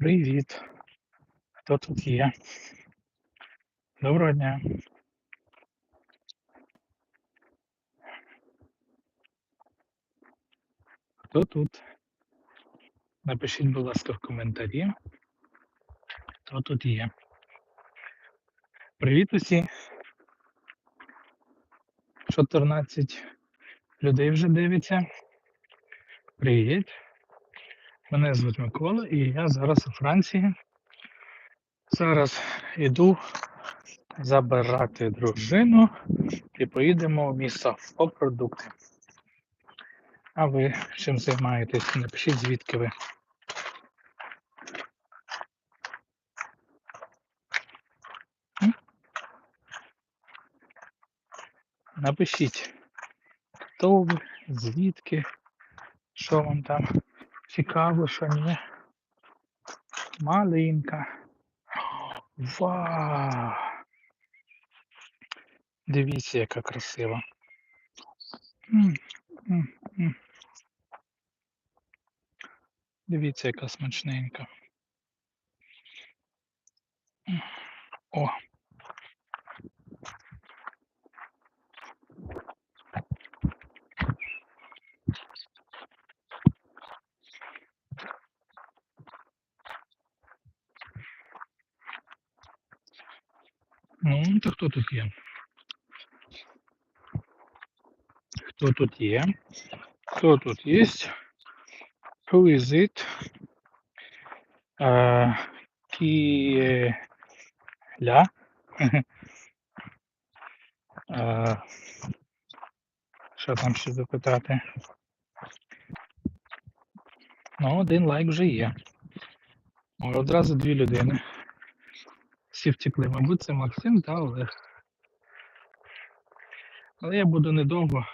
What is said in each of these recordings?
Привіт. Хто тут є? Доброго дня. Хто тут? Напишіть, будь ласка, в коментарі. Хто тут є? Привіт усі. 14 людей вже дивиться. Привіт. Мене звуть Микола і я зараз у Франції. Зараз іду забирати дружину і поїдемо в місто по продукти. А ви чим займаєтесь? Напишіть, звідки ви. Напишіть, хто ви, звідки, що вам там цікаво, що ні. Малинка. Вау! Дивіться, яка красива. Дивіться, яка смачненька. О. Ну, то хто тут є? Хто тут є? Хто тут є? Who is it? Е, Кіля. Е, Що там ще запитати? Ну, один лайк вже є. Одразу дві людини. Всі втекли. Мабуть, це Максим та Олег. Але я буду недовго.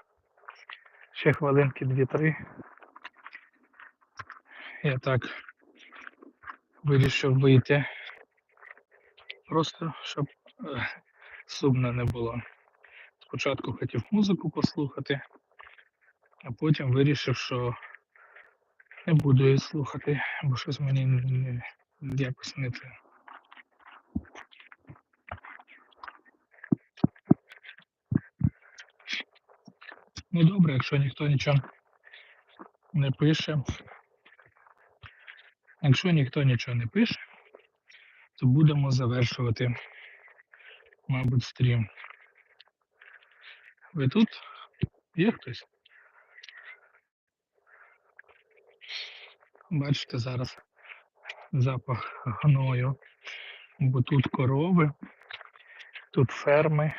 Ще хвилинки дві-три. Я так вирішив вийти. Просто щоб е, сумно не було. Спочатку хотів музику послухати, а потім вирішив, що не буду її слухати, бо щось мені якось не те. Ну добре, якщо ніхто нічого не пише. Якщо ніхто нічого не пише, то будемо завершувати, мабуть, стрім. Ви тут? Є хтось? Бачите зараз запах гною, бо тут корови, тут ферми.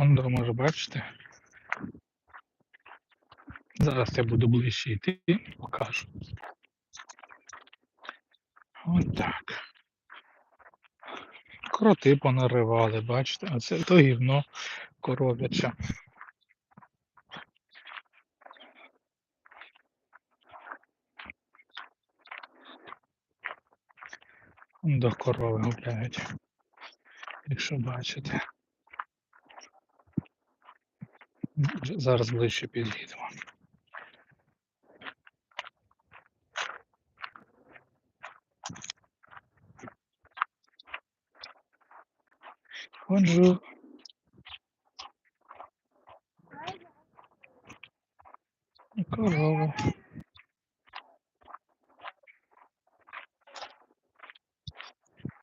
Он до може бачите. Зараз я буду ближче йти, покажу. Ось так. Кроти понаривали, бачите, а це то гівно коров'яче. До корови гуляють, якщо бачите. Вже Зараз ближче. Бонжур. І Корова.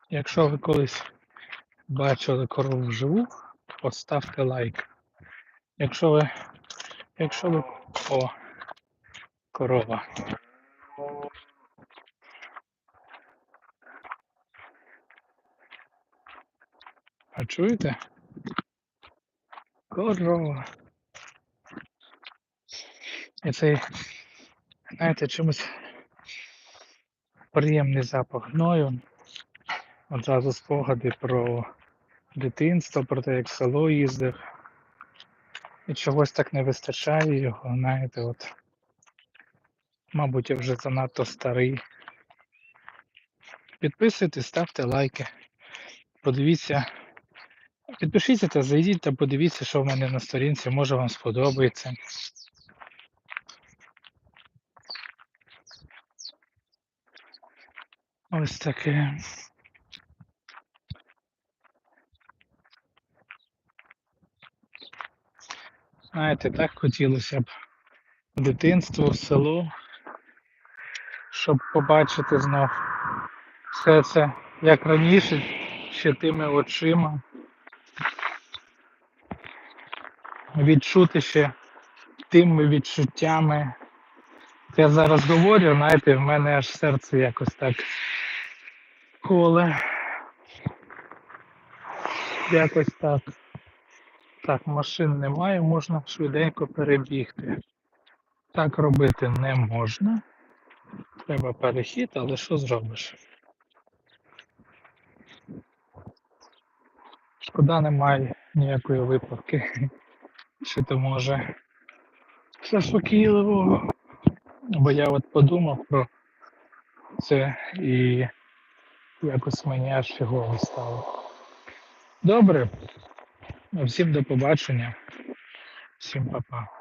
Якщо ви колись бачили корову вживу, поставте лайк. Якщо ви. Якщо ви. О, корова. А чуєте? Корова. І цей, знаєте, чомусь приємний запах гною. Одразу спогади про дитинство, про те, як в село їздив. І чогось так не вистачає його, знаєте, от. Мабуть, я вже занадто старий. Підписуйтесь, ставте лайки. Подивіться. Підпишіться та зайдіть та подивіться, що в мене на сторінці, може вам сподобається. Ось таке. Знаєте, так хотілося б дитинство, село, щоб побачити знов все це як раніше, ще тими очима. Відчути ще тими відчуттями. Я зараз говорю, знаєте, в мене аж серце якось так коле. Якось так. Так, машин немає, можна швиденько перебігти. Так робити не можна. Треба перехід, але що зробиш? Шкода немає ніякої виправки. Чи то може заспокійливого. Бо я от подумав про це і якось мені аж фігово стало. Добре. Всім до побачення. Всім па-па.